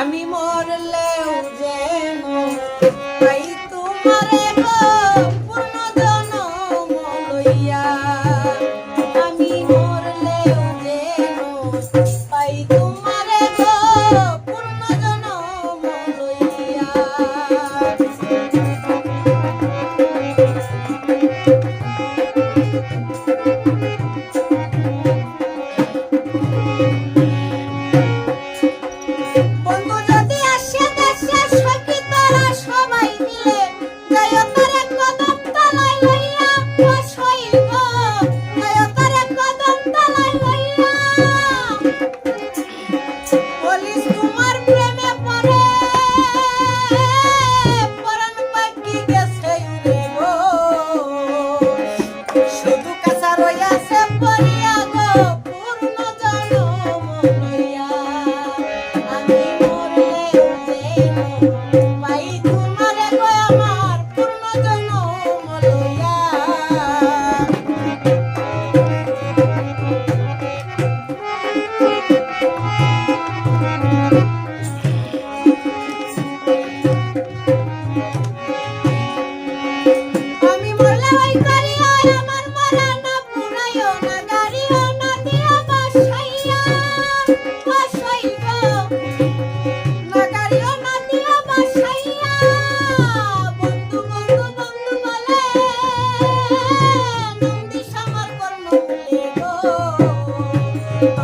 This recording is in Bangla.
আমি মরলেও যেন পাই তোমারে পূর্ণ জনম লইয়া। আমি মরলেও যেন পাই তোমারে casado ya se ponía